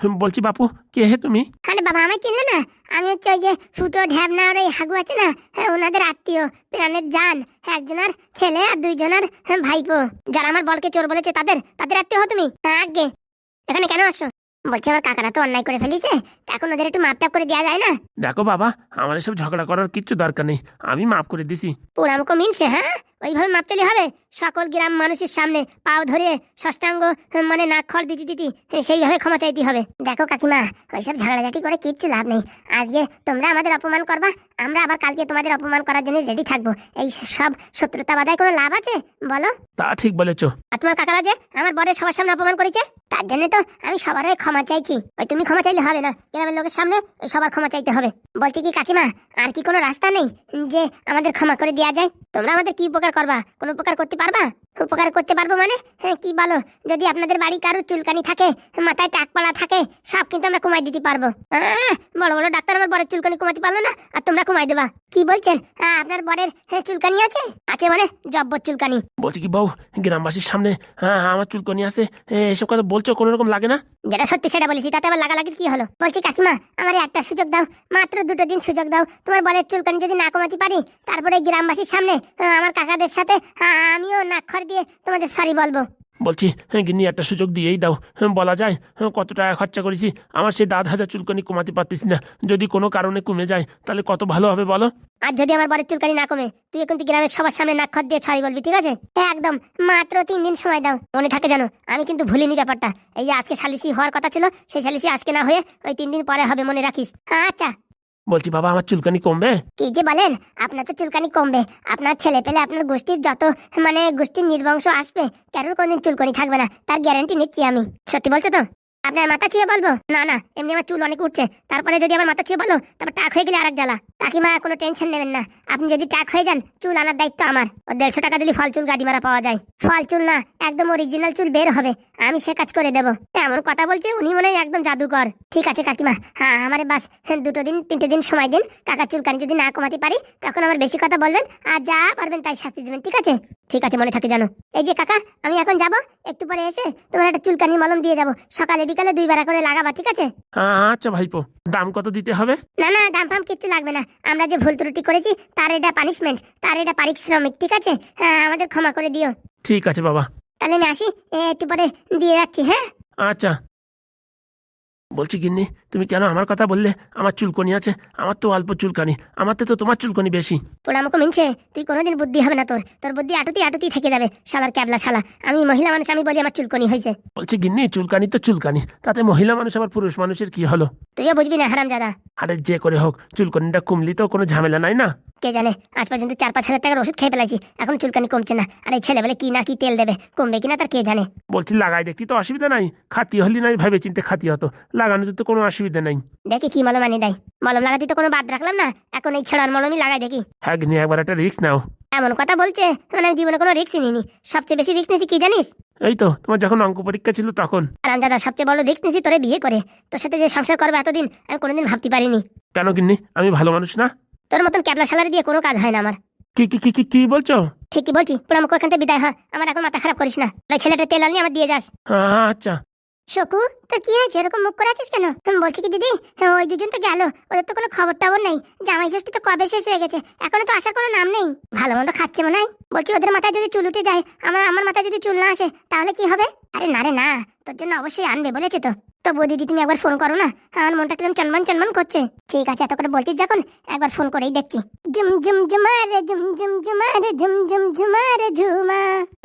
বলছি বাপু কে হে তুমি? আরে বাবা আমায় চিনলে না? আমি হচ্ছে ওই যে ফুটো ঢ্যাবনা আর ওই হাগু আছে না? হ্যাঁ, ওনাদের আত্মীয় প্রাণের জান। একজনের ছেলে আর দুইজনের হ্যাঁ, ভাইপো। যারা আমার বলকে চোর বলেছে তাদের তাদের আত্মীয় হো তুমি? হ্যাঁ, আগে। এখানে কেন আসছো? বলছি আমার কাকারা তো অন্যায় করে ফেলিছে এখন ওদের একটু মাপটাপ করে দেওয়া যায় না? দেখো বাবা আমার এসব ঝগড়া করার কিচ্ছু দরকার নেই। আমি মাফ করে দিছি। পোড়ামুখো মিনছে হ্যাঁ? ওইভাবে মাপ চলে হবে? সকল গ্রাম মানুষের সামনে পাও ধরে ষষ্ঠাঙ্গ মানে নাক খড় দিতে দিতে সেইভাবে ক্ষমা চাইতে হবে। দেখো কাকিমা ওইসব ঝগড়াঝাটি করে কিচ্ছু লাভ নেই। আজকে তোমরা আমাদের অপমান করবা আমরা আবার কালকে তোমাদের অপমান করার জন্য রেডি থাকব। এই সব শত্রুতা বাধায় কোনো লাভ আছে? বলো। তা ঠিক বলেছ। আর তোমার কাকারা যে আমার বরের সবার সামনে অপমান করেছে? তার জন্য তো আমি সবার ক্ষমা চাইছি। ওই তুমি ক্ষমা চাইলে হবে না। গ্রামের লোকের সামনে সবার ক্ষমা চাইতে হবে। বলছি কি কাকিমা, আর কি কোনো রাস্তা নেই যে আমাদের ক্ষমা করে দেওয়া যায়? তোমরা আমাদের কি উপকার করবা? কোনো উপকার করতে পারবা? উপকার করতে পারব মানে? হ্যাঁ, কি বলো? যদি আপনাদের বাড়ি কারোর চুলকানি থাকে মাথায় টাক পড়া থাকে সব কিন্তু আমরা কমাই দিতে পারব। বড় বড় ডাক্তার আমার বরের চুলকানি কমাতে পারল না আর তোমরা কমাই দেবা। কি বলছেন? হ্যাঁ, আপনার বরের হ্যাঁ, চুলকানি আছে? আছে মানে জব্বর চুলকানি। বলছি কি বউ গ্রামবাসীর সামনে হ্যাঁ আমার চুলকনি আছে এসব কথা বলছো কোনো রকম লাগে না? যেটা সত্যি সেটা বলেছি তাতে আবার লাগালাগি কি হলো? বলছি কাকিমা আমার একটা সুযোগ দাও মাত্র দুটো দিন সুযোগ দাও তোমার বলের চুলকানি যদি না কমাতে পারি তারপরে গ্রামবাসীর সামনে আমার কাকাদের সাথে আমিও নাক্ষর দিয়ে তোমাদের সরি বলব। বলছি হ্যাঁ, গিন্নি একটা সুযোগ দিয়েই দাও। হ্যাঁ, বলা যায় হ্যাঁ, কত টাকা খরচা করেছি আমার সেই দাঁত হাজার চুলকনি কমাতে পারতেছি না। যদি কোনো কারণে কমে যায় তাহলে কত ভালো হবে বলো? আর যদি আমার বরের চুলকানি না কমে তুই কিন্তু গ্রামের সবার সামনে নাক্ষর দিয়ে সরি বলবি ঠিক আছে? হ্যাঁ একদম মাত্র তিন দিন সময় দাও। মনে থাকে জানো আমি কিন্তু ভুলিনি ব্যাপারটা। এই যে আজকে সালিসি হওয়ার কথা ছিল সেই সালিসি আজকে না হয়ে ওই তিন দিন পরে হবে মনে রাখিস। আচ্ছা। বলছি, বাবা, আমার চুলকানি কমবে? কি যে বলেন, আপনার তো চুলকানি কমবে। আপনার ছেলে পেলে আপনার গোষ্ঠীর যত মানে গোষ্ঠীর নির্বংশ আসবে, কারোর কোনদিন চুলকানি থাকবে না, তার গ্যারান্টি নিচ্ছি আমি। সত্যি বলছো তো? আপনার মাথা ছুঁয়ে বলব? না না, এমনি আমার চুল অনেক উঠছে। তারপরে যদি আমার মাথা ছুঁয়ে বলো, তারপর টাক হয়ে গেলে আরেক জ্বালা। কাকিমা, কোনো টেনশন নেবেন না। আপনি যদি টাক হয়ে যান, চুল আনার দায়িত্ব আমার। ও দেড়শো টাকা দিলে ফল চুল গাড়ি মারা পাওয়া যায়। ফল চুল না, একদম অরিজিনাল চুল বের হবে। আমি সে কাজ করে দেবো। এমন কথা বলছে, উনি মনে হয় একদম জাদুকর। ঠিক আছে, কাকিমা। হ্যাঁ আমারে বাস দুটো দিন, তিনটে দিন সময় দিন। কাকার চুলকানি যদি না কমাতে পারি, তখন আমার বেশি কথা বলবেন। আর যা পারবেন তাই শাস্তি দেবেন, ঠিক আছে? ঠিক আছে মনে থাকে জানো। এই যে কাকা আমি এখন যাব। একটু পরে এসে তোমার একটা চুলকানি মলম দিয়ে যাব। সকালে বিকালে দুই বেলা করে লাগাবা ঠিক আছে? আচ্ছা ভাইপো দাম কত দিতে হবে? না না দাম ফাম কিচ্ছু লাগবে না। আমরা যে ভুল ত্রুটি করেছি তার এটা পানিশমেন্ট তার এটা পারিশ্রমিক ঠিক আছে? হ্যাঁ আমাদের ক্ষমা করে দিও। ঠিক আছে বাবা। তাহলে আমি আসি এ, একটু পরে দিয়ে যাচ্ছি হ্যাঁ? আচ্ছা। বলছি গিন্নি তুমি কেন আমার কথা বললে? আমার চুলকনি আছে। আমার তো অল্প চুলকানি। আমার তো তোমার চুলকনি বেশি। তোরা আমাকে মিনছে। তুই কোনোদিন বুদ্ধি হবে না তোর। তোর বুদ্ধি আটুতি আটুতি থেকে যাবে শালার ক্যাবলা শালা। আমি মহিলা মানুষ আমি বলি আমার চুলকনি হয়েছে। বলছি গিন্নি চুলকানি তো চুলকানি। তাতে মহিলা মানুষ আবার পুরুষ মানুষের কি হলো? তুইও বুঝবি না হারাম জাদা। আরে যে করে হোক চুলকনিটা কমলি তো কোনো ঝামেলা নাই না? কে জানে আজ পর্যন্ত চার পাঁচ হাজার টাকার ওষুধ খেয়ে ফেলাইছি। এখন চুলকানি কমছে না। আর এই ছেলে বলে কি না কি তেল দেবে? কমবে কিনা তার কে জানে? বলছি লাগাই দেখি তো অসুবিধা নাই। খাতি হলি নাই ভেবে চিনতে খাতি হতো। লাগানো তো কোনো অসুবিধা নাই। দেখি কি মলম আনি দেয়। মলম লাগাতে তো কোনো বাদ রাখলাম না। এখন এই ছেড়ার মলমই লাগাই দেখি। হ্যাঁ একবার একটা রিস্ক নাও। এমন কথা বলছে মানে আমি জীবনে কোনো রিস্কই নিইনি। সবচেয়ে বেশি রিস্ক নিয়েছি কি জানিস? এই তো তোমার যখন অঙ্ক পরীক্ষা ছিল তখন। আরামজাদা সবচেয়ে বড় রিস্ক নিয়েছি তোরে বিয়ে করে। তোর সাথে যে সংসার করবে এতদিন আমি কোনোদিন ভাবতে পারিনি। কেন গিন্নি? আমি ভালো মানুষ না? তোর মতন ক্যাবলা সালারি দিয়ে কোনো কাজ হয় না আমার। কি কি কি কি কি বলছো? ঠিকই বলছি পুরো আমাকে ওখান থেকে বিদায় হয় আমার এখন মাথা খারাপ করিস না। ওই ছেলেটা তেল আনলি আমার দিয়ে যাস। হ্যাঁ আচ্ছা। শকু তো কি হয়েছে? এরকম মুখ করে আছিস কেন? তুমি বলছি কি দিদি? হ্যাঁ, ওই দুজন তো গেল। ওদের তো কোনো খবর টবর নেই। জামাই ষষ্ঠী তো কবে শেষ হয়ে গেছে? এখনও তো আসার কোনো নাম নেই। ভালো মন্দ খাচ্ছে মনে হয়। বলছি ওদের মাথায় যদি চুল উঠে যায় আমার আমার মাথায় যদি চুল না আসে তাহলে কি হবে? আরে না রে না, তোর জন্য অবশ্যই আনবে বলেছে তো। তো বৌদি দিদি তুমি একবার ফোন করো না। আমার মনটা কিরম চনমন চনমন করছে। ঠিক আছে এত করে বলছিস যখন, একবার ফোন করেই দেখছি। জুম জুম জুমা রে জুম জুম জুমা রে ঝুম।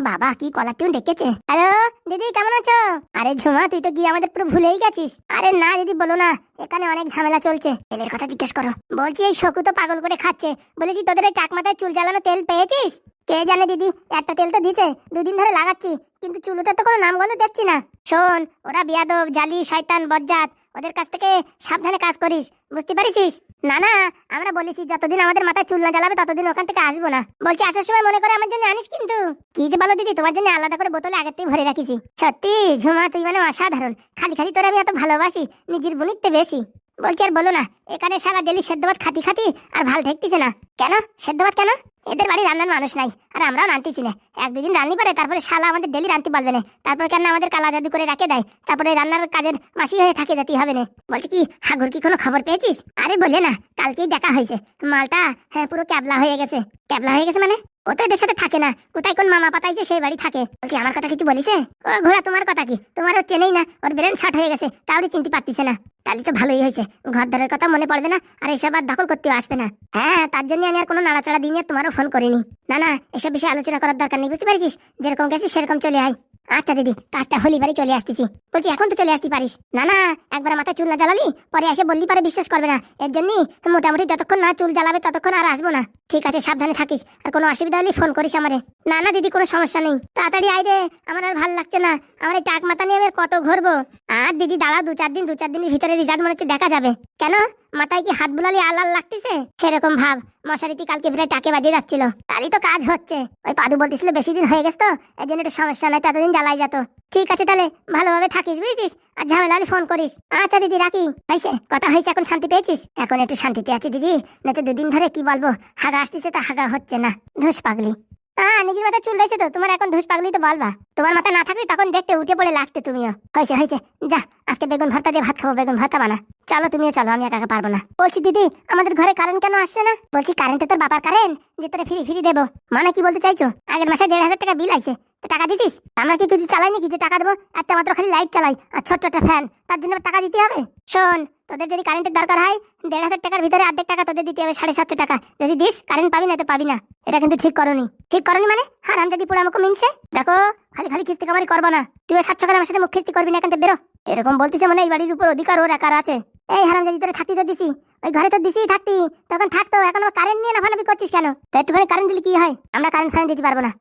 বাবা, কি কলার টিউন ডেকেছে। হ্যালো, দিদি, কেমন আছো? আরে ঝুমা, তুই তো গিয়ে আমাদের পুরো ভুলেই গেছিস। আরে না দিদি, বলো না, এখানে অনেক ঝামেলা চলছে। তেলের কথা জিজ্ঞেস করো। বলছি এই শকু তো পাগল করে খাচ্ছে। বলেছি, তোদের ওই টাক মাথায় চুল জ্বালানো তেল পেয়েছিস? কে জানে দিদি, একটা তেল তো দিছে, দুদিন ধরে লাগাচ্ছি, কিন্তু চুলুটার তো কোনো নামগন্ধ দেখছি না। শোন, ওরা বিয়াদব, জালি, শয়তান, বজ্জাত, ওদের কাছ থেকে সাবধানে কাজ করিস, বুঝতে পারিস না না, আমরা বলেছি যতদিন আমাদের মাথায় চুল না জ্বালাবে, ততদিন ওখান থেকে আসব না। বলছি, আসার সময় মনে করে আমার জন্য আনিস কিন্তু। কি যে বলো দিদি, তোমার জন্য আলাদা করে বোতলে আগের থেকে ভরে রাখিছি। সত্যি, ঝুমা, তুই মানে অসাধারণ। খালি খালি তোর আমি এত ভালোবাসি, নিজের বোনিতে বেশি। বলছি আর বলো না, এখানে সারা ডেলি সেদ্ধ ভাত খাতি খাতি আর ভালো ঠেকতেছে না। কেন? সেদ্ধ ভাত কেন? এদের বাড়ি রান্নার মানুষ নাই, আর আমরাও রান্তিছি না এক দুদিন রান্নি পারে তারপরে শালা আমাদের ডেলি রান্তি পারবে না। তারপরে কেন আমাদের কালা জাদু করে রাখে দেয়? তারপরে রান্নার কাজের মাসি হয়ে থাকে যেতে হবে না। বলছি কি হাগুর কি কোনো খবর পেয়েছিস? আরে বলে না, কালকেই দেখা হয়েছে। মালটা হ্যাঁ পুরো ক্যাবলা হয়ে গেছে। ক্যাবলা হয়ে গেছে মানে? ও তো এদের সাথে থাকে না। কোথায় কোন মামা পাতাইছে সেই বাড়ি থাকে? বলছি, আমার কথা কিছু বলিছে ও ঘোড়া, তোমার কথা কি? তোমার ও চেনেই না। ওর ব্রেন শর্ট হয়ে গেছে তাহলে চিনতে পারতিছে না। তাহলে তো ভালোই হয়েছে। ঘরদারের কথা মনে পড়বে না, আর এসব আর দখল করতেও আসবে না। হ্যাঁ তার জন্য আমি আর কোনো নাড়াচাড়া দিই না তোমারও ফোন করিনি। না না, এসব বিষয়ে আলোচনা করার দরকার নেই, বুঝতে পেরেছিস? যেরকম গেছিস সেরকম চলে আয়। আচ্ছা দিদি, কাজটা হলি বাড়ি চলে আসতেছি। বলছি, এখন তো চলে আসতে পারিস। না না, একবার মাথা চুল না জ্বালালি, পরে এসে বললি পারে বিশ্বাস করবে না। এর জন্যই মোটামুটি যতক্ষণ না চুল জ্বালাবে ততক্ষণ আর আসব না। ঠিক আছে, সাবধানে থাকিস, আর কোনো অসুবিধা হলে ফোন করিস আমারে। না না, দিদি, কোনো সমস্যা নেই। তাড়াতাড়ি আয় রে, আমার আর ভালো লাগছে না। আমার এই টাক মাথা নিয়ে আমি কত ঘুরবো? আর দিদি, দাঁড়া, দু চার দিন, দু চার দিনের ভিতরে রেজাল্ট মনে হচ্ছে দেখা যাবে। কেন? মাথায় কি হাত বুলালি আল আল লাগতেছে? সেরকম ভাব। মশারিটি কালকে প্রায় টাকে বাজিয়ে যাচ্ছিল। তাহলেই তো কাজ হচ্ছে। ওই পাদু বলতেছিল বেশি দিন হয়ে গেছে তো এই জন্য একটু সমস্যা নয় ততদিন জ্বালাই যেত। ঠিক আছে তাহলে, ভালোভাবে থাকিস, বুঝছিস? আর ঝামেলা হলে ফোন করিস। আচ্ছা দিদি, রাখি। হয়েছে, কথা হয়েছে, এখন শান্তি পেয়েছিস? এখন একটু শান্তিতে আছি দিদি। না তো দুদিন ধরে কি বলব? হাগা আসতেছে তা হাগা হচ্ছে না। ধুস পাগলি। হ্যাঁ নিজের মাথা চুল রয়েছে তো, তোমার এখন ধুস পাগলি তো বলবা তোমার মাথা না থাকলে তখন দেখতে উঠে পড়ে লাগতে তুমিও। হয়েছে হয়েছে। যা, আজকে বেগুন ভর্তা দিয়ে ভাত খাব, বেগুন ভর্তা বানা। চলো, তুমিও চলো, আমি একা পারব না। বলছি, দিদি, আমাদের ঘরে কারেন্ট কেন আসছে না? বলছি কারেন্টে তোর বাবার কারেন্ট যে তোরে ফ্রি ফ্রি দেবো। মানে কি বলতে চাইছো? আগের মাসে দেড় হাজার টাকা বিল আইছে। টাকা দিতিস আমরা কি কিছু চালাই নাকি? যে টাকা দেবো, একটা মাত্র খালি লাইট চালাই। আর ছোট্ট একটা ফ্যান তার জন্য টাকা দিতে হবে? শোন তোদের যদি কারেন্টের দরকার হয়, দেড় হাজার টাকার ভিতরে অর্ধেক টাকা তোদের দিতে হবে, সাড়ে সাতশো টাকা। যদি দিস কারেন্ট পাবি না তো পাবি না। এটা কিন্তু ঠিক করনি। ঠিক করনি মানে? হারাম যদি পুরো আমাকে মিনছে। দেখো, খালি খালি কিস্তি কামারি করব না। তুই সাতশো টাকা আমার সাথে মুখ কিস্তি করবি না এখান থেকে বেরো। এরকম বলতেছে মানে এই বাড়ির উপর অধিকার, ওর একার আছে। এই হারাম যদি তোরে থাকতে তো দিছি। ওই ঘরে তো দিছি থাকতি। তখন থাকতো এখন কারেন্ট নিয়ে নাফানাফি করছিস কেন? তো একটুখানি কারেন্ট দিলে কি হয়? আমরা কারেন্ট ফ্যান দিতে পারব না।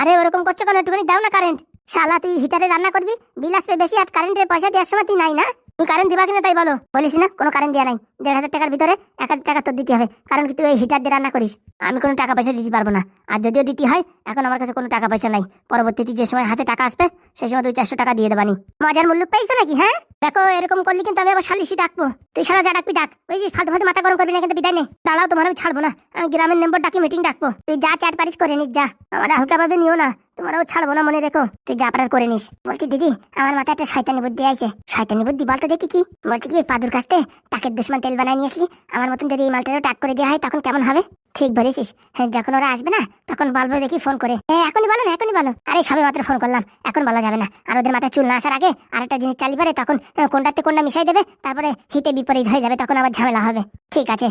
আরে, ওরকম করছ কেন? একটুখানি দাও না কারেন্ট শালা, তুই হিটারে রান্না করবি? বিল আসবে বেশি, আর কারেন্টের পয়সা দেওয়ার সময় তুই নাই না? তুই কারেন্ট দিবা কিনা তাই বলো। বলিস না, কোনো কারেন্ট দেওয়া নাই। দেড় হাজার টাকার ভিতরে এক হাজার টাকা তোর দিতে হবে। কারণ কি তুই ওই হিটার দিয়ে রান্না করিস। আমি কোনো টাকা পয়সা দিতে পারব না। আর যদিও দিতে হয়, এখন আমার কাছে কোনো টাকা পয়সা নাই। পরবর্তীতে যে সময় হাতে টাকা আসবে, সেই সময় তুই চারশো টাকা দিয়ে দেবানি মজার মূল্য পাইছো নাকি হ্যাঁ? দেখো, এরকম করলি কিন্তু আমি আবার সালিশি ডাকবো। তুই সারা যা ডাকবি, ডাক। ওই যে ফালতু ফালতু মাথা গরম করবি না কিন্তু বিদায় নে। দাঁড়াও, তোমার আমি ছাড়বো না। আমি গ্রামের মেম্বার ডাকি মিটিং ডাকবো। তুই যা চ্যাট পারিস, করে নিস, যা। আমার হালকা ভাবে নিও না। তোমারও ছাড়বো না মনে রেখো। তুই যা পারার করে নিস। বলছি, দিদি, আমার মাথায় একটা শয়তানি বুদ্ধি আছে শয়তানি বুদ্ধি বলতো দেখি কি? বলছি কি, পাদুর কাছ থেকে টাকের দুশ্মন তেল বানায় নিয়ে আমার মতন যদি এই মালটারও টাক করে দেওয়া হয়, তখন কেমন হবে? ঠিক বলেছিস। হ্যাঁ যখন ওরা আসবে না, তখন বলব দেখি ফোন করে। এ এখনই বলো না, এখনই বলো। আরে, সবে মাত্র ফোন করলাম। এখন বলা যাবে না। আর ওদের মাথায় চুল না আসার আগে আর একটা জিনিস চালি পারে তখন কোনটাতে কোনটা মিশাই দেবে, তারপরে হিতে বিপরীত হয়ে যাবে, তখন আবার ঝামেলা হবে। ঠিক আছে।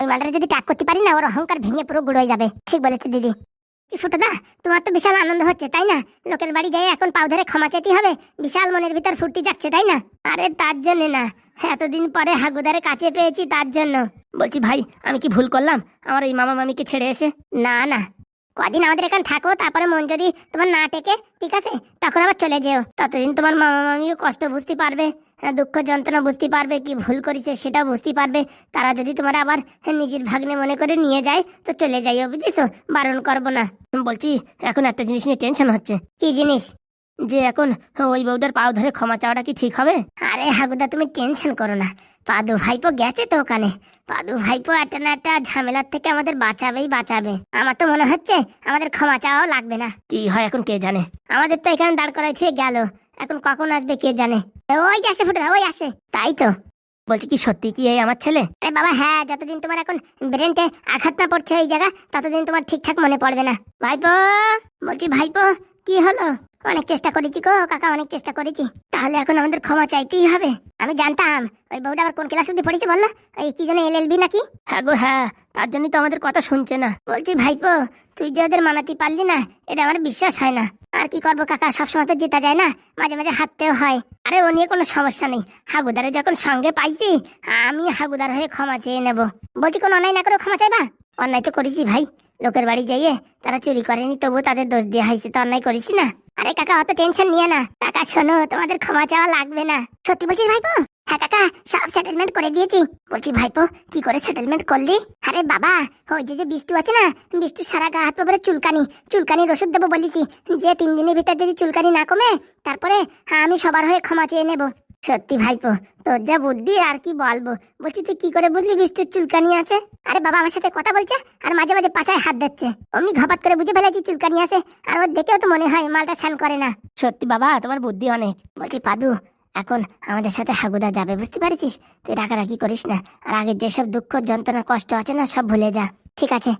ওই মালটা যদি টাক করতে পারি না, ওর অহংকার ভেঙে পুরো গুড় হয়ে যাবে। ঠিক বলেছে, দিদি। ফুটোদা তোমার তো বিশাল আনন্দ হচ্ছে, তাই না? লোকের বাড়ি যাই এখন পাও ধরে ক্ষমা চাইতে হবে, বিশাল মনের ভিতর ফুর্তি যাচ্ছে তাই না? আরে তার জন্য না, এতদিন পরে হাগুদারে কাছে পেয়েছি তার জন্য। বলছি, ভাই, আমি কি ভুল করলাম? আমার এই মামা মামিকে ছেড়ে এসে? না না। কদিন আমাদের এখানে থাকো, তারপরে মন যদি তোমার না টেকে, ঠিক আছে? তখন আবার চলে যেও। ততদিন তোমার মামা মামিও কষ্ট বুঝতে পারবে। দুঃখ যন্ত্রণা বুঝতে পারবে, কি ভুল করেছে সেটাও বুঝতে পারবে। তারা যদি তোমার আবার নিজের ভাগ্নে মনে করে নিয়ে যায়, তো চলে যাইও, বুঝেছ? বারণ করব না। বলছি, এখন একটা জিনিস নিয়ে টেনশন হচ্ছে। কি জিনিস? যে এখন ওই বউটার পাও ধরে ক্ষমা চাওয়াটা কি ঠিক হবে? আরে হাগুদা, তুমি টেনশন করো না। পাদু ভাইপো গেছে তো ওখানে। পাদু ভাইপো একটা না একটা ঝামেলার থেকে আমাদের বাঁচাবেই বাঁচাবে। আমার তো মনে হচ্ছে, আমাদের ক্ষমা চাওয়াও লাগবে না। কি হয় এখন কে জানে? আমাদের তো এখানে দাঁড় করাই থেকে গেল। এখন কখন আসবে কে জানে? ওই আসে ফুটে ওই আসে। তাই তো। বলছি কি সত্যি কি এই আমার ছেলে? আরে বাবা হ্যাঁ যতদিন তোমার এখন ব্রেনটে আঘাত না পড়ছে এই জায়গা, ততদিন তোমার ঠিকঠাক মনে পড়বে না। ভাইপো, বলছি ভাইপো, কি হলো? অনেক চেষ্টা করেছি গো, কাকা, অনেক চেষ্টা করেছি। তাহলে এখন আমাদের ক্ষমা চাইতেই হবে। আমি জানতাম, ওই বউটা আবার কোন ক্লাস অব্দি পড়েছে বলল? এই কি যেন এল এলবি নাকি? হ্যাঁ গো হ্যাঁ তার জন্যই তো আমাদের কথা শুনছে না। বলছি ভাইপো, তুই যে ওদের মানাতে পারলি না, এটা আমার বিশ্বাস হয় না। আর কি করব কাকা? সবসময় তো জেতা যায় না। মাঝে মাঝে হাঁটতেও হয়। আরে, ও নিয়ে কোনো সমস্যা নেই। হাগুদারে যখন সঙ্গে পাইছি, আমি হাগুদার হয়ে ক্ষমা চেয়ে নেব। বলছি কোনো অন্যায় না করে ক্ষমা চাইবা? অন্যায় তো করেছি ভাই। লোকের বাড়ি যাইয়ে তারা চুরি করেনি তবু তাদের দোষ দেওয়া হয়েছে, তো অন্যায় করেছি না। আরে কাকা, অত টেনশন নিয়ে না। কাকা, শোনো, তোমাদের ক্ষমা চাওয়া লাগবে না। সত্যি বলছিস ভাইপো? হ্যাঁ কাকা, সব সেটেলমেন্ট করে দিয়েছি। বলছি, ভাইপো, কি করে সেটেলমেন্ট করলি? আরে বাবা, ওই যে যে বিষ্টু আছে না, বিষ্টু সারা গা হাত পা চুলকানি, চুলকানির ওষুধ দেবো বলিছি। যে তিন দিনের ভিতর যদি চুলকানি না কমে, তারপরে আমি সবার হয়ে ক্ষমা চেয়ে নেব। সত্যি ভাইপো, তোর যা বুদ্ধি আর কি বলব? বলছি তুই কি করে বুঝলি বৃষ্টির চুলকানি আছে? আরে বাবা, আমার সাথে কথা বলছে আর মাঝে মাঝে পাছায় হাত দিচ্ছে অমনি ঘপাত করে বুঝে ফেলেছি চুলকানি আছে, আর ওর দেখেও তো মনে হয় মালটা স্নান করে না। সত্যি বাবা, তোমার বুদ্ধি অনেক। বলছি পাদু, এখন আমাদের সাথে হাগুদা যাবে, বুঝতে পারছিস? তুই রাগারাগি করিস না, আর আগের যেসব দুঃখ, যন্ত্রণা, কষ্ট আছে না, সব ভুলে যা। ঠিক আছে।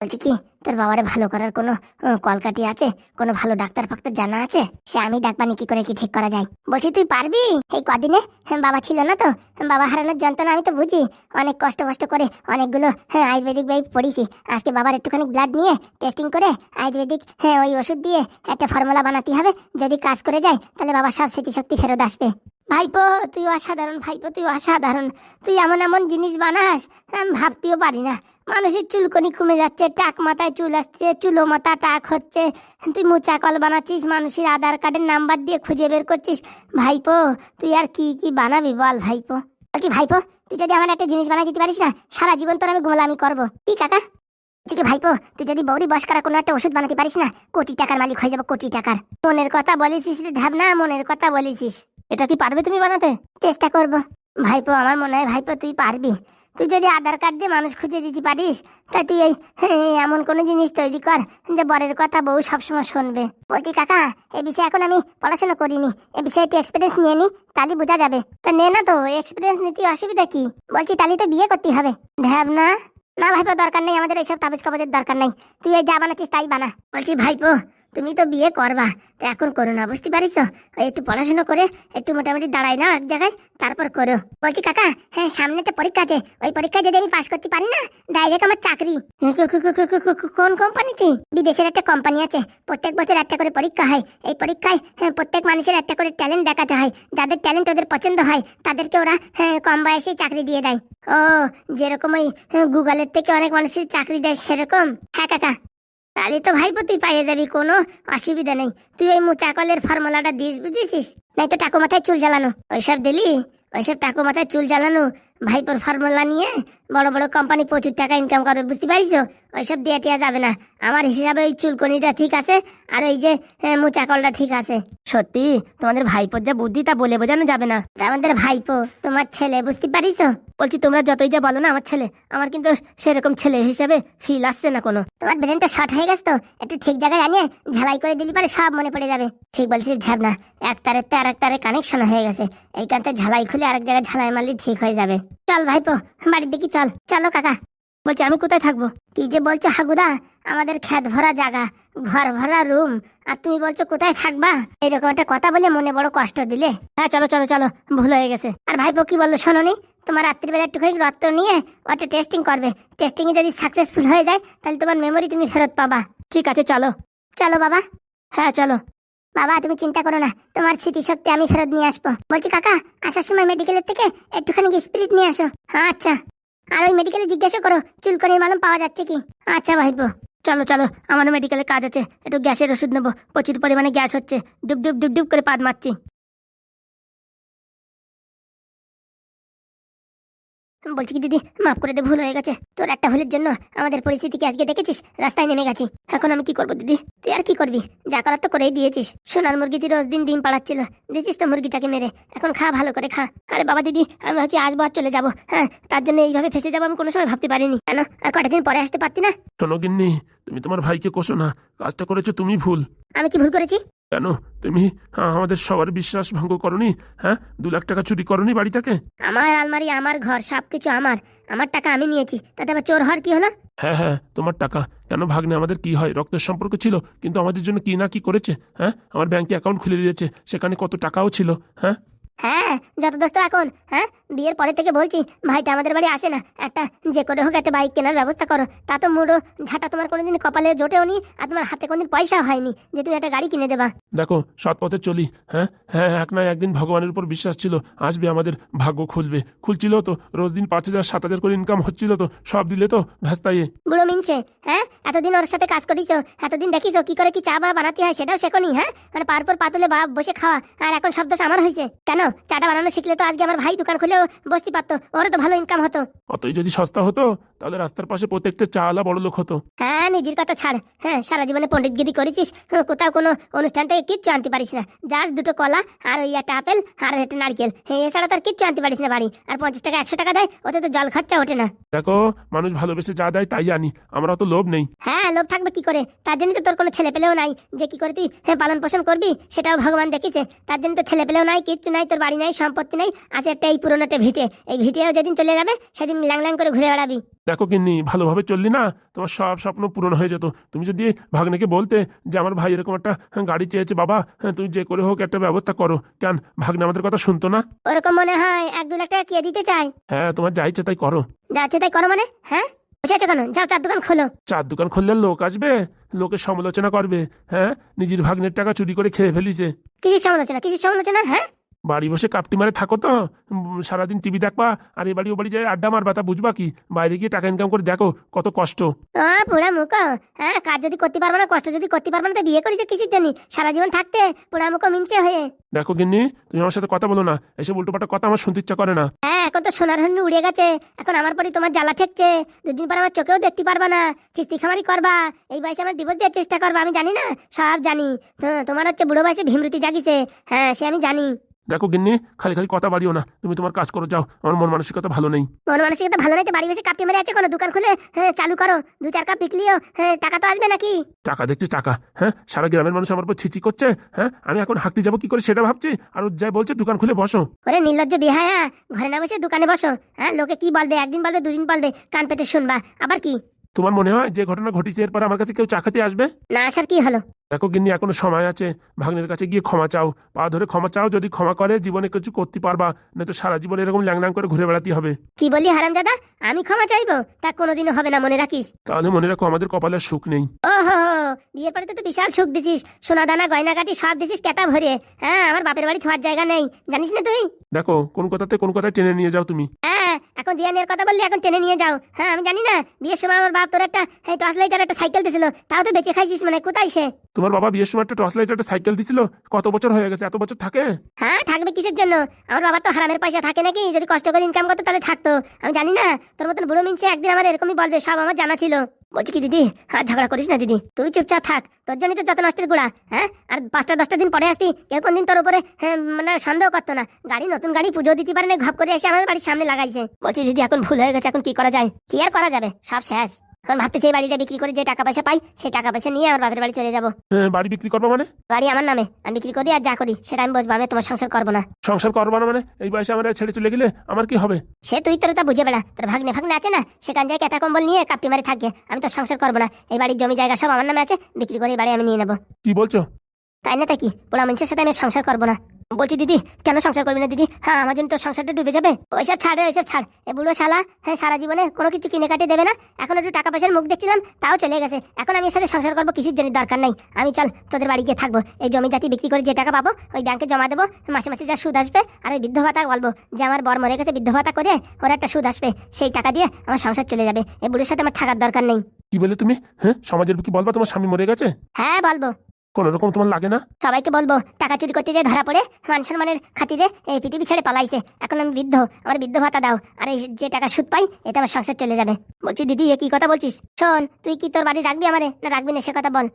বলছি কি তোর বাবারে ভালো করার কোনো আহ, কলকাঠি আছে? কোনো ভালো ডাক্তার ফাক্তার জানা আছে? সে আমি ডাকবানি কি করে কি ঠিক করা যায়? বলছি তুই পারবি? এই কদিনে? হ্যাঁ, বাবা ছিল না তো। বাবা হারানোর যন্ত্রণা আমি তো বুঝি। অনেক কষ্ট কষ্ট করে অনেকগুলো হ্যাঁ আয়ুর্বেদিক বই পড়িছি। আজকে বাবার একটুখানি ব্লাড নিয়ে টেস্টিং করে আয়ুর্বেদিক হ্যাঁ ওই ওষুধ দিয়ে একটা ফর্মুলা বানাতে হবে। যদি কাজ করে যায় তাহলে বাবার সব স্মৃতিশক্তি ফেরত আসবে। ভাইপো, তুই অসাধারণ, ভাইপো, তুই অসাধারণ। তুই এমন এমন জিনিস বানাস, আমি ভাবতেও পারি না। মানুষের চুলকনি কমে যাচ্ছে, টাক মাথায় চুল আসছে, চুলো মাথা টাক হচ্ছে। তুই মুচা কল বানাচ্ছিস, মানুষের আধার কার্ডের নাম্বার দিয়ে খুঁজে বের করছিস। ভাইপো, তুই আর কি কি বানাবি বল ভাইপো। বলছি, ভাইপো, তুই যদি আমার একটা জিনিস বানাই দিতে পারিস না, সারা জীবন তোর আমি গোলামি করব। কি কাকা? বলছি কি, ভাইপো, তুই যদি বৌরি বস করা কোনো একটা ওষুধ বানাতে পারিস না, কোটি টাকার মালিক হয়ে যাব কোটি টাকার। মনের কথা বলেছিস রে ঢাবনা, মনের কথা বলেছিস। এটা কি পারবে তুমি বানাতে? চেষ্টা করব। ভাইপো, আমার মনে হয় ভাইপো, তুই পারবি। তুই যদি আধার কার্ড দিয়ে মানুষ খুঁজে দিতে পারিস, তা তুই এই এমন কোনো জিনিস তৈরি কর যে বরের কথা বউ সবসময় শুনবে। বলছি, কাকা, এ বিষয়ে এখন আমি পড়াশোনা করিনি। এ বিষয়ে একটু এক্সপিরিয়েন্স নিয়ে নি, তাহলে বোঝা যাবে। তা নে না তো এক্সপিরিয়েন্স নিতে অসুবিধা কি? বলছি, তাহলে তো বিয়ে করতে হবে। ঢ্যাব না। না ভাইপো, দরকার নেই, আমাদের এইসব তাবিজ কাগজের দরকার নেই। তুই এই যা বানাচ্ছিস তাই বানা। বলছি, ভাইপো তুমি তো বিয়ে করবা তো এখন করো না বুঝতে পারিস একটু পড়াশোনা করে একটু মোটামুটি দাঁড়াই না এক জায়গায় তারপর করো। বলছি কাকা হ্যাঁ সামনে তো পরীক্ষা আছে ওই পরীক্ষায় যদি আমি পাশ করতে পারি না ডাইরেক্ট আমার চাকরি। কো- কোন কোম্পানিতে বিদেশের একটা কোম্পানি আছে প্রত্যেক বছর একটা করে পরীক্ষা হয়। এই পরীক্ষায় হ্যাঁ, প্রত্যেক মানুষের একটা করে ট্যালেন্ট দেখাতে হয়। যাদের ট্যালেন্ট ওদের পছন্দ হয় তাদেরকে ওরা হ্যাঁ, কম বয়সে চাকরি দিয়ে দেয়। ও যেরকম ওই হ্যাঁ, গুগলের থেকে অনেক মানুষের চাকরি দেয় সেরকম? হ্যাঁ কাকা তাহলে তো ভাইপো, তুই পাইয়ে যাবি, কোনো অসুবিধা নেই। তুই ওই মুচাকলের ফর্মুলাটা দিস, বুঝেছিস? নাই তো টাকু মাথায় চুল জ্বালানো। ওইসব দিলি? ওইসব টাকু মাথায় চুল জ্বালানো? ভাইপোর ফর্মুলা নিয়ে বড় বড় কোম্পানি প্রচুর টাকা ইনকাম করবে, বুঝতে পারিস? ওইসব দিয়ে টিয়া যাবে না। আমার হিসাবে ওই চুলকনিটা ঠিক আছে, আর ওই যে মুচাকলটা ঠিক আছে। সত্যি? তোমাদের ভাইপোর যা বুদ্ধি তা বলে বোঝানো যাবে না। আমাদের ভাইপো, তোমার ছেলে, বুঝতে পারিস? বলছি, তোমরা যতই যা বলো না আমার ছেলে, আমার কিন্তু সেরকম ছেলে হিসাবে ফিল আসছে না কোনো। তোমার ব্রেনটা শর্ট হয়ে গেছে তো? একটু ঠিক জায়গায় আনিয়ে ঝালাই করে দিলি পারে সব মনে পড়ে যাবে। ঠিক বলছিস ঝ্যাব না এক তারের তো আর এক তারে কানেকশন হয়ে গেছে। এইখানতে ঝালাই খুলে আরেক জায়গায় ঝালাই মারলে ঠিক হয়ে যাবে। চল ভাইপো, বাড়ির দিকে চল। চলো কাকা। বলছে, আমি কোথায় থাকব? কি যে বলছো হাগুদা? আমাদের খেত ভরা জায়গা, ঘর ভরা রুম। আর তুমি বলছো, কোথায় থাকবা? এরকম একটা কথা বলে মনে বড় কষ্ট দিলে। হ্যাঁ চলো চলো চলো, ভুল হয়ে গেছে। আর ভাইপো, কি বলল শোনোনি? তোমার রাত্রিবেলা একটুখানি রক্ত নিয়ে ওটা টেস্টিং করবে। টেস্টিং এ যদি সাকসেসফুল হয়ে যায়, তাহলে তোমার মেমোরি তুমি ফেরত পাবা। ঠিক আছে, চলো। চলো, বাবা। হ্যাঁ চলো। বাবা, তুমি চিন্তা করো না। তোমার স্মৃতিশক্তি আমি ফেরত নিয়ে আসব। বলছি, কাকা, আসার সময় মেডিকেলের থেকে একটুখানি স্পিরিট নিয়ে আসো। হ্যাঁ আচ্ছা। আর ওই মেডিকেলে জিজ্ঞাসা করো চুলকনির মালুম পাওয়া যাচ্ছে কি? আচ্ছা ভাইবো চলো চলো, আমারও মেডিকেলে কাজ আছে। একটু গ্যাসের ওষুধ নেব। প্রচুর পরিমাণে গ্যাস হচ্ছে। ডুব ডুব ডুব ডুব করে পাদ মারছি। বলছি কি দিদি মাফ করে দে ভুল হয়ে গেছে। তোর একটা ভুলের জন্য আমাদের পরিস্থিতিকে আজকে দেখেছিস? রাস্তায় নেমে গেছি। এখন আমি কি করব দিদি? তুই আর কি করবি? যা করার তো করেই দিয়েছিস। সোনার মুরগিটি রোজ দিন ডিম পাড়াচ্ছিল। দিয়েছিস তো মুরগিটাকে মেরে। এখন খা ভালো করে খা। আরে বাবা দিদি আমি ভাবছি আসব আর চলে যাব। হ্যাঁ তার জন্য এইভাবে ফেসে যাব আমি কোনো সময় ভাবতে পারিনি। কেন? আর কটা দিন পরে আসতে পারতি না? শোনো গিন্নি তুমি তোমার ভাইকে কোসো না। কাজটা করেছ তুমি ভুল। আমি কি ভুল করেছি? কেন? তুমি আহ, আমাদের সবার বিশ্বাস ভঙ্গ করনি হ্যাঁ? দু লাখ টাকা চুরি করনি বাড়ি থেকে আমার আলমারি আমার ঘর সবকিছু আমার। আমার টাকা আমি নিয়েছি তাতে আবার চোর হওয়ার কি হলো? হ্যাঁ হ্যাঁ তোমার টাকা। কেন ভাগ্নে আমাদের কি হয়? রক্তের সম্পর্ক ছিল কিন্তু আমাদের জন্য কি না কি করেছে হ্যাঁ? আমার ব্যাংকে অ্যাকাউন্ট খুলে দিয়েছে সেখানে কত টাকাও ছিল হ্যাঁ? হ্যাঁ যত দোস্ত এখন হ্যাঁ? বিয়ের পরে থেকে বলছি ভাইটা আমাদের বাড়ি আসে না। একটা যে করে হোক একটা বাইক কেনার ব্যবস্থা করো। তা তো মুড়ো ঝাঁটা তোমার কোনোদিন কপালে জোটেও নি আর তোমার হাতে কোনোদিন পয়সা হয়নি যে তুমি একটা গাড়ি কিনে দেবা। দেখো সৎ পথে চলি হ্যাঁ? হ্যাঁ এক না একদিন ভগবানের উপর বিশ্বাস ছিল আসবে আমাদের ভাগ্য খুলবে। খুলছিল তো রোজ দিন পাঁচ হাজার সাত হাজার করে ইনকাম হচ্ছিল তো সব দিলে তো ভ্যাস্তাইয়ে। বুড়ো মিনছে হ্যাঁ? এতদিন ওর সাথে কাজ করিস এতদিন দেখিছো কি করে কি চা বা বানাতে হয় সেটাও শেখনি হ্যাঁ? মানে পারপর পাতলে বা বসে খাওয়া আর এখন সব দোষ আমার হয়েছে। কেন? চাটা বানানো শিখলে তো আজকে আমার ভাই দোকান খুলেও বসতে পারতো, ওরও তো ভালো ইনকাম হতো। অতই যদি সস্তা হতো তাহলে রাস্তার পাশে প্রত্যেকটা চালা বড় লোক হতো। হ্যাঁ নিজের কথা ছাড়। হ্যাঁ সারা জীবনে পণ্ডিতগিরি করেছিস। হ্যাঁ, কোথাও কোনো অনুষ্ঠান থেকে কিচ্ছু আনতে পারিস না। যার দুটো কলা আর ওই একটা আপেল আর একটা নারকেল। হ্যাঁ এছাড়া তার কিচ্ছু আনতে পারিস না বাড়ি। আর পঞ্চাশ টাকা একশো টাকা দেয় ওতে তো জল খরচা ওঠে না। দেখো মানুষ ভালোবেসে যা দেয় তাই আনি। আমরা তো লোভ নেই। হ্যাঁ লোভ থাকবে কি করে? তার জন্য তো তোর কোনো ছেলে পেলেও নাই। যে কি করে তুই হ্যাঁ, পালন পোষণ করবি সেটাও ভগবান দেখেছে। তার জন্য তো ছেলে পেলেও নাই কিচ্ছু নাই তোর বাড়ি নাই সম্পত্তি নাই। আছে একটা এই পুরোনোটা ভিটে। এই ভিটেও যেদিন চলে যাবে সেদিন ল্যাং ল্যাং করে ঘুরে বেড়াবি। দেখো কিন্নি ভালোভাবে চললি না? তোমার সব স্বপ্ন পূরণ হয়ে যেত। তুমি যদি ভাগ্নেকে বলতে যে আমার ভাই এরকম একটা গাড়ি চেয়েছে বাবা হ্যাঁ, তুমি যে করে হোক একটা ব্যবস্থা করো। কেন ভাগ্নে আমাদের কথা শুনতো না? ওরকম মনে হয় এক দু লাখ টাকা কে দিতে চায়। হ্যাঁ তোমার যা ইচ্ছে তাই করো। যাচ্ছে তাই করো মানে? হ্যাঁ? বসে আছো কেন? যাও চার দোকান খোলো। চার দোকান খুললে লোক আসবে লোকের সমালোচনা করবে। হ্যাঁ নিজের ভাগ্নের টাকা চুরি করে খেয়ে ফেলিছে। কিসের সমালোচনা? কিসের সমালোচনা? হ্যাঁ? বাড়ি বসে কাপটি মারে থাকো তো। সারাদিন টিভি দেখবা আর এ বাড়ি ও বাড়ি যায় আড্ডা মারবা তা বুঝবা কি? বাইরে গিয়ে টাকা ইনকাম করে দেখো কত কষ্ট। পুরা মুখ হ্যাঁ কাজ যদি করতে পারব না কষ্ট যদি করতে পারব না তো বিয়ে করেছে কিসের জন্য? সারা জীবন থাকতে পুরা মুখ মিনচে হয়ে। দেখো গিন্নি তুমি আমার সাথে কথা বলো না এসব উল্টোপাল্টা কথা আমার শুনতে ইচ্ছা করে না। হ্যাঁ এখন তো সোনার হন্যু উড়ে গেছে এখন আমার পরে তোমার জ্বালা ঠেকছে দুদিন পর আমার চোখেও দেখতে পারবা না কিস্তি খামারি করবা এই বয়সে আমার ডিভোর্স দেওয়ার চেষ্টা করবা আমি জানি না সব জানি। তোমার হচ্ছে বুড়ো বয়সে ভীমরতি জাগিছে হ্যাঁ সে আমি জানি। দেখো গিন্নি খালি খালি কথা বাড়িও না। তুমি তোমার কাজ করো যাও। আমার মন মানসিকতা ভালো নেই। মন মানসিকতা ভালো নাই তো? বাড়ি বসে কাপটি মেরে আছে কোনো? দোকান খুলে হ্যাঁ, চালু করো। দু চার কাপ বিকলিও হ্যাঁ, টাকা তো আসবে নাকি? টাকা দেখছি টাকা। হ্যাঁ সারা গ্রামের মানুষ আমার উপর ছিচি করছে। হ্যাঁ আমি এখন হাঁকতে যাব কি করে সেটা ভাবছি। আর ও যাই বলছে দোকান খুলে বসো। ওরে নির্লজ্জ বিহায়া ঘরে না বসে দোকানে বসো। হ্যাঁ লোকে কি বলবে? একদিন বলবে দুদিন বলবে। কান পেতে শুনবা। আবার কি? তোমার মনে হয় যে ঘটনা ঘটিছে এরপর আমার কাছে কেউ চা খেতে আসবে? না আসার কি হলো? দেখো গিন্নি এখনও সময় আছে। ভাগ্নের কাছে গিয়ে ক্ষমা চাও। পা ধরে ক্ষমা চাও যদি ক্ষমা করে জীবনে কিছু করতে পারবা। না তো সারা জীবন এরকম ল্যাংল্যাং করে ঘুরে বেড়াতে হবে। কি বলি হারামজাদা? আমি ক্ষমা চাইব? তা কোনোদিনও হবে না মনে রাখিস। তাহলে মনে রাখো আমাদের কপালের সুখ নেই। ওহো বিয়ের পরে তো তুই বিশাল সুখ দিছিস। সোনা দানা গয়না কাটি সব দিছিস কেতা ভরে। হ্যাঁ আমার বাপের বাড়ি থার জায়গা নেই। জানিস না তুই? দেখো কোন কথাতে কোন কথা টেনে নিয়ে যাও তুমি। হ্যাঁ এখন দিয়ে নেওয়ার কথা বললি এখন টেনে নিয়ে যাও। হ্যাঁ আমি জানি না বিয়ের সময় আমার বাপ তোর একটা এই টর্চ লাইটার একটা সাইকেল দিছিল। তাও তো বেঁচে খাইছিস মানে কোথায় সে? তোমার বাবা বিয়ের সময় একটা টর্চ একটা সাইকেল দিছিল। কত বছর হয়ে গেছে? এত বছর থাকে? হ্যাঁ থাকবে কিসের জন্য? আমার বাবা তো হারামের পয়সা থাকে নাকি? যদি কষ্ট করে ইনকাম করতো তাহলে থাকতো। আমি জানি না তোর মতন বুড়ো মিনছে একদিন আমার এরকমই বলবে সব আমার জানা ছিল। বলছি কি দিদি? আর ঝগড়া করিস না দিদি। তুই চুপচাপ থাক তোর জন্যই তো যত নষ্টের গুড়া হ্যাঁ? আর পাঁচটা দশটা দিন পরে আসতি কেউ কোনদিন তোর উপরে হ্যাঁ, মানে সন্দেহ করতো না। গাড়ি নতুন গাড়ি পুজো দিতে পারে না ঘপ করে এসে আমার বাড়ির সামনে লাগাইছে। বলছি দিদি এখন ভুল হয়ে গেছে এখন কি করা যায়? কি আর করা যাবে? সব শেষ। এখন ভাবতেছি এই বাড়িটা বিক্রি করে যে টাকা পয়সা পাই সেই টাকা পয়সা নিয়ে আমার বাপের বাড়ি চলে যাব। বাড়ি বিক্রি করব মানে? বাড়ি আমার নামে। আমি বিক্রি করি আর যা করি সেটা আমি বসবো আমি তোমার সংসার করব না। সংসার করব না মানে? এই বয়সে আমরা ছেড়ে চলে গেলে আমার কি হবে? সে তুই তোর তা বুঝে বেড়া। তোর ভাগ্নে ভাগ্নে আছে না? সেখান যায় কেতা কম্বল নিয়ে কাপটি মারি থাকে। আমি তো সংসার করব না। এই বাড়ির জমি জায়গা সব আমার নামে আছে। বিক্রি করে এই বাড়ি আমি নিয়ে নেব। কি বলছো? তাই না তাই কি? পোড়া মানুষের সাথে আমি সংসার করব না। বলছি দিদি কেন সংসার করবি না দিদি? হ্যাঁ আমার জন্য তোর সংসারটা ডুবে যাবে। ওইসব ছাড় ওইসব ছাড়। এ বুড়ো শালা হ্যাঁ সারা জীবনে কোনো কিছু কিনে কাটে দেবে না। এখন একটু টাকা পয়সার মুখ দেখছিলাম তাও চলে গেছে। এখন আমি এর সাথে সংসার করব কিসের জন্য দরকার নাই? আমি চল তোদের বাড়ি গিয়ে থাকব। এই জমি জাতি বিক্রি করে যে টাকা পাবো ওই ব্যাংকে জমা দেবো। মাসে মাসে যা সুদ আসবে আর ওই বৃদ্ধ ভাতা বলব যে আমার বর মরে গেছে বৃদ্ধ ভাতা করে ওর একটা সুদ আসবে। সেই টাকা দিয়ে আমার সংসার চলে যাবে। এই বুড়োর সাথে আমার থাকার দরকার নেই। কি বলে তুমি? হ্যাঁ সমাজের কি বলবা তোমার স্বামী মরে গেছে? হ্যাঁ বলব। কোনো রকম তোমার লাগে না? সবাইকে বলব টাকা চুরি করতে যেয়ে ধরা পড়ে। মান সম্মানের খাতিরে এই পৃথিবী ছেড়ে পালাইছে। এখন আমি বৃদ্ধ আমার বৃদ্ধ ভাতা দাও। আর এই যে টাকা সুদ পাই এতে আমার সংসার চলে যাবে। বলছি দিদি এ কি কথা বলছিস? শোন তুই কি তোর বাড়ি রাখবি আমারে? না রাখবি না সে কথা বল।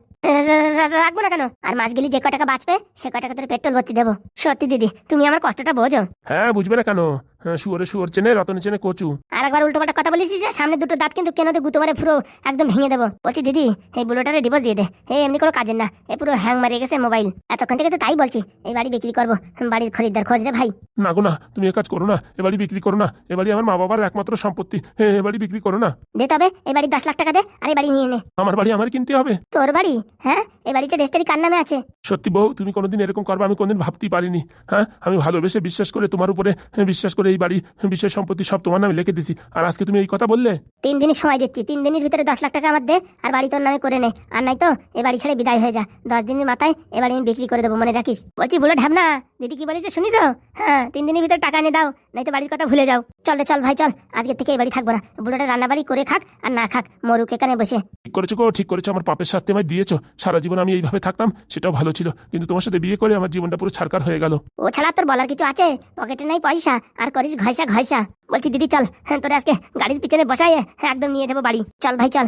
রাখব না কেন? আর মাস গেলি যে ক টাকা বাঁচবে সে ক টাকা তোর পেট্রোল ভর্তি দেবো। সত্যি দিদি তুমি আমার কষ্টটা বোঝো। হ্যাঁ বুঝবে না কেন? হ্যাঁ শুয়োরে শুয়োর চেনে রতনে চেনে কচু। আর একবার উল্টো পাল্টা কথা বলিস যে সামনে দুটো দাঁত কিন্তু কেন গুতো মারে পুরো একদম ভেঙে দেবো। বলছি দিদি এই বুলোটারে ডিভোর্স দিয়ে দে। এই এমনি কোনো কাজের না। এ পুরো হ্যাং মারিয়ে গেছে মোবাইল। এতক্ষণ থেকে তো তাই বলছি এই বাড়ি বিক্রি করব। বাড়ির খরিদ্দার খোঁজ রে ভাই। না গো না তুমি এ কাজ করো না এ বাড়ি বিক্রি করো না। এ বাড়ি আমার মা বাবার একমাত্র সম্পত্তি। হ্যাঁ এ বাড়ি বিক্রি করো না। দে তবে এই বাড়ি দশ লাখ টাকা দে আর এই বাড়ি নিয়ে নে। আমার বাড়ি আমার কিনতে হবে। তোর বাড়ি? হ্যাঁ? এই বাড়িতে রেজিস্ট্রি কার নামে আছে? সত্যি বউ তুমি কোনোদিন এরকম করবে আমি কোনোদিন ভাবতেই পারিনি। হ্যাঁ? আমি ভালোবেসে বিশ্বাস করে তোমার উপরে হ্যাঁ, বিশ্বাস করে এই বাড়ি হ্যাঁ, বিশেষ সম্পত্তি সব তোমার নামে লিখে দিছি। আর আজকে তুমি এই কথা বললে? তিন দিনের সময় দিচ্ছি তিন দিনের ভিতরে দশ লাখ টাকা আমার দে আর বাড়ি তোর নামে করে নে। আর নাই তো এ বাড়ি ছেড়ে বিদায় হয়ে যা। দশ দিনের মাথায় এবার আমি বিক্রি করে দেবো মনে রাখিস। বলছি বলে ঢাবনা দিদি কি বলেছে শুনিস? হ্যাঁ তিন দিনের ভিতরে টাকা এনে দাও নাই তো বাড়ির কথা ভুলে যাও। চল রে চল ভাই চল। আজকে থেকে এই বাড়ি থাকব না। বুড়োটা রান্না বাড়ি করে খাক আর না খাক মরুক এখানে বসে। ঠিক করেছ গো ঠিক করেছ। আমার পাপের সাথে আমায় দিয়েছ। সারা জীবন আমি এইভাবে থাকতাম সেটাও ভালো ছিল। কিন্তু তোমার সাথে বিয়ে করে আমার জীবনটা পুরো ছারকার হয়ে গেল। ও ছাড়া তোর বলার কিছু আছে? পকেটে নাই পয়সা আর করিস ঘয়সা ঘয়সা। বলছি দিদি চল। হ্যাঁ তোরে আজকে গাড়ির পিছনে বসাই একদম নিয়ে যাব বাড়ি। চল ভাই চল।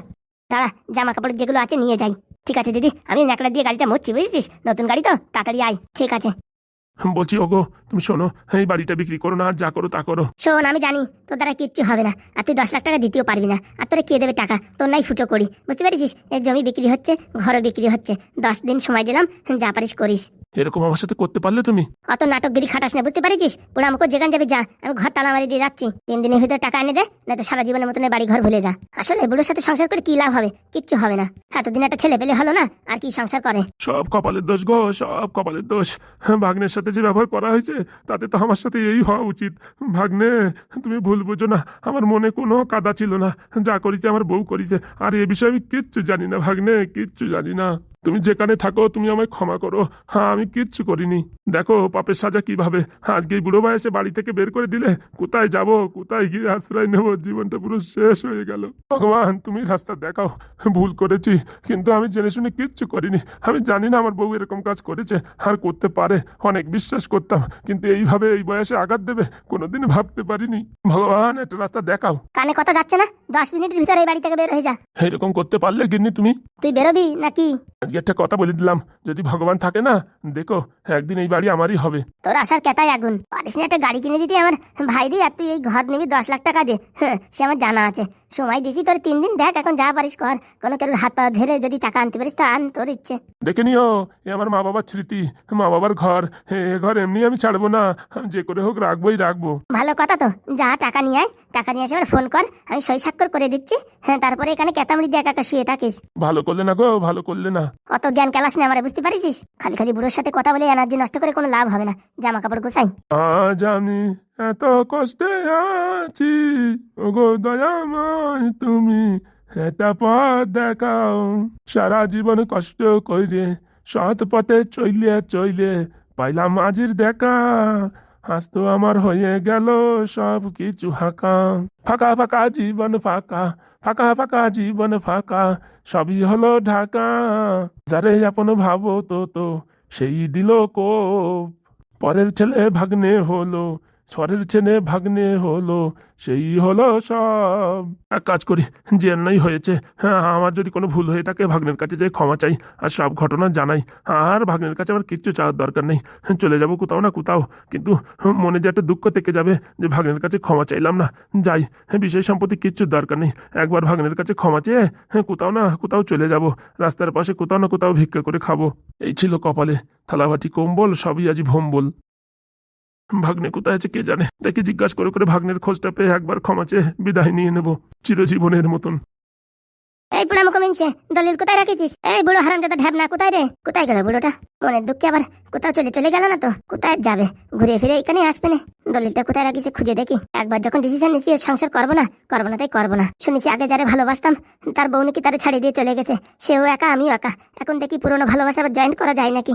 দাঁড়া জামা কাপড় যেগুলো আছে নিয়ে যাই। ঠিক আছে দিদি। আমি ন্যাকড়া দিয়ে গাড়িটা মরছি বুঝেছিস? নতুন গাড়ি তো? তাড়াতাড়ি আয়। ঠিক আছে। বলছি ওগো তুমি শোনো এই বাড়িটা বিক্রি করো না আর যা করো তা করো। শোন আমি জানি তোর দ্বারা কিচ্ছু হবে না আর তুই দশ লাখ টাকা দিতেও পারবি না আর তোরা কে দেবে টাকা? তোর নাই ফুটো করি বুঝতে পেরেছিস? এর জমি বিক্রি হচ্ছে ঘরও বিক্রি হচ্ছে। দশ দিন সময় দিলাম যা পারিস করিস। এরকম আমার সাথে করতে পারলে তুমি? অত নাটকগিরি খাটাস না বুঝতে পারিস পুরো আমাকে যেখান যাবে যা। আমি ঘর তালা মারি দিয়ে যাচ্ছি। তিন দিনের ভিতরে টাকা এনে দে না তো সারা জীবনের মতন বাড়ি ঘর ভুলে যা। আসলে বুড়োর সাথে সংসার করে কি লাভ হবে? কিচ্ছু হবে না। এতদিন একটা ছেলে পেলে হলো না আর কি সংসার করে? সব কপালের দোষ গো সব কপালের দোষ। ভাগ্নের সাথে যে ব্যবহার করা হয়েছে তাতে তো আমার সাথে এই হওয়া উচিত। ভাগ্নে তুমি ভুল বুঝো না। আমার মনে কোনো কাদা ছিল না। যা করেছে আমার বউ করেছে। আর এ বিষয়ে আমি কিচ্ছু জানি না ভাগ্নে কিচ্ছু জানি না। তুমি যেখানে থাকো তুমি আমায় ক্ষমা করো। হ্যাঁ আমি কিচ্ছু করিনি। দেখো পাপের সাজা কীভাবে? আজকে এই বুড়ো বয়সে বাড়ি থেকে বের করে দিলে কোথায় যাব কোথায় গিয়ে আশ্রয় নেব? জীবনটা পুরো শেষ হয়ে গেল। ভগবান তুমি রাস্তা দেখাও। ভুল করেছি কিন্তু আমি জেনে শুনে কিচ্ছু করিনি। আমি জানি না আমার বউ এরকম কাজ করেছে আর করতে পারে। অনেক বিশ্বাস করতাম কিন্তু এইভাবে এই বয়সে আঘাত দেবে কোনোদিন ভাবতে পারিনি। ভগবান একটা রাস্তা দেখাও। কানে কথা যাচ্ছে না? দশ মিনিটের ভিতরে এই বাড়ি থেকে বের হয়ে যা। এরকম করতে পারলে গিন্নি তুমি? তুই বেরোবি নাকি? আজকে একটা কথা বলে দিলাম যদি ভগবান থাকে না দেখো একদিন এই বাড়ি আমারই হবে। তোর আসার কেতাই আগুন। পারিস না একটা গাড়ি কিনে দিতে আমার ভাই রে আর তুই এই ঘর নিবি দশ লাখ টাকা দে। হ্যাঁ, সে আমার জানা আছে। সময় দিছি তোর তিন দিন দেখ এখন যা পারিস কর। কোনো কেউ হাত পা ধরে যদি টাকা আনতে পারিস তা আন তোর ইচ্ছে। দেখে নিও এ আমার মা বাবার স্মৃতি মা বাবার ঘর। এ ঘর এমনি আমি ছাড়বো না আমি যে করে হোক রাখবোই রাখব। ভালো কথা তো যা টাকা নিয়ে আয় টাকা নিয়ে এসে আমার ফোন কর আমি সই স্বাক্ষর করে দিচ্ছি হ্যাঁ তারপরে এখানে কেতামড়ি দিয়ে একা শুয়ে থাকিস। ভালো করলে না গো ভালো করলে না। অত জ্ঞান কেলাস না আমার বুঝতে পারিস? খালি খালি বুড়োর সাথে কথা বলে এনার্জি নষ্ট করে কোনো লাভ হবে না। জামা কাপড় গোছাই। আজ আমি এত কষ্টে আছি ওগো দয়াময় তুমি এটা পথ দেখাও সারা জীবন কষ্ট কইরে সৎ পথে চইলে চইলে পাইলাম আজির দেখা আজ তো আমার হয়ে গেল সব কিছু হাঁকা ফাঁকা ফাঁকা জীবন ফাঁকা ফাঁকা ফাঁকা জীবন ফাঁকা সবই হলো ঢাকা যারে আপন ভাবো তো তো সেই দিল কোপ পরের ছেলে ভাগ্নে হলো স্বরের ছেলে ভাগ্নে হলো, সেই হলো সব। এক কাজ করি যে অন্যায় হয়েছে। হ্যাঁ আমার যদি কোনো ভুল হয়ে থাকে, ভাগ্নের কাছে যে ক্ষমা চাই আর সব ঘটনা জানাই। আর ভাগ্নের কাছে আমার কিচ্ছু চাওয়ার দরকার নেই। চলে যাব কোথাও না কোথাও। কিন্তু মনে যে একটা দুঃখ থেকে যাবে যে ভাগ্নের কাছে ক্ষমা চাইলাম না। যাই বিষয় সম্পত্তি কিচ্ছু দরকার নেই। একবার ভাগ্নের কাছে ক্ষমা চেয়ে হ্যাঁ কোথাও না কোথাও চলে যাব। রাস্তার পাশে কোথাও না কোথাও ভিক্ষা করে খাব। এই ছিল কপালে। থালাবাটি, কম্বল, সবই আজ ভম্বল। ভাগ্নে কোথায় আছে কে জানে? তাকে জিজ্ঞাসা করে করে ভাগ্নের খোঁজটা পেয়ে একবার ক্ষমা চেয়ে বিদায় নিয়ে নেব, চিরজীবনের মতন। এই বুড়া মুখো মিনছে, দলিল কোথায় রাখিছিস? এই বুড়ো হারামজাদা ঢ্যাবনা কোথায় রে? কোথায় গেল বুড়োটা? মনের দুঃখে আবার কোথাও চলে চলে গেল না তো? কোথায় যাবে? ঘুরে ফিরে এখানে আসবে না। দলিলটা কোথায় রাখিছে খুঁজে দেখি। একবার যখন ডিসিশন নিছি সংসার করব না? করব না তাই করব না। শুনেছি আগে যারে ভালোবাসতাম, তার বউ নাকি তারে ছাড়িয়ে দিয়ে চলে গেছে। সেও একা, আমিও একা। এখন দেখি পুরোনো ভালোবাসা আবার জয়েন্ট করা যায় নাকি?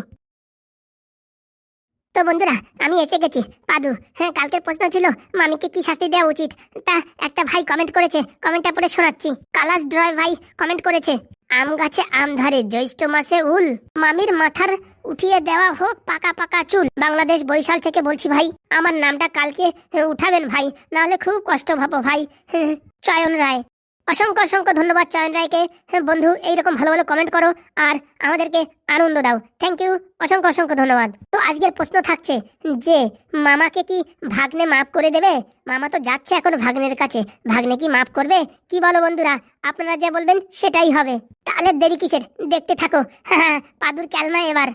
তো বন্ধুরা আমি এসে গেছি। পাদু হ্যাঁ কালকের প্রশ্ন ছিল মামিকে কি শাস্তি দেওয়া উচিত? তা একটা ভাই কমেন্ট করেছে কমেন্টটা পড়ে শোনাচ্ছি। কালাস ড্রয় ভাই কমেন্ট করেছে আম গাছে আম ধরে জ্যৈষ্ঠ মাসে উল। মামির মাথার উঠিয়ে দেওয়া হোক পাকা পাকা চুল। বাংলাদেশ বরিশাল থেকে বলছি ভাই আমার নামটা কালকে হ্যাঁ, উঠাবেন ভাই নাহলে খুব কষ্ট ভাবো ভাই। চয়ন রায় অসংখ্য অসংখ্য ধন্যবাদ চয়ন রায়কে। হ্যাঁ, বন্ধু এইরকম ভালো ভালো কমেন্ট করো আর আমাদেরকে আনন্দ দাও। থ্যাংক ইউ অসংখ্য অসংখ্য ধন্যবাদ। তো আজকের প্রশ্ন থাকছে যে মামাকে কি ভাগ্নে মাফ করে দেবে? মামা তো যাচ্ছে এখন ভাগ্নের কাছে। ভাগ্নে কি মাফ করবে? কি বলো বন্ধুরা আপনারা যা বলবেন সেটাই হবে। তাহলে দেরি কিসের? দেখতে থাকো। হ্যাঁ পাদুর ক্যালমা এবার।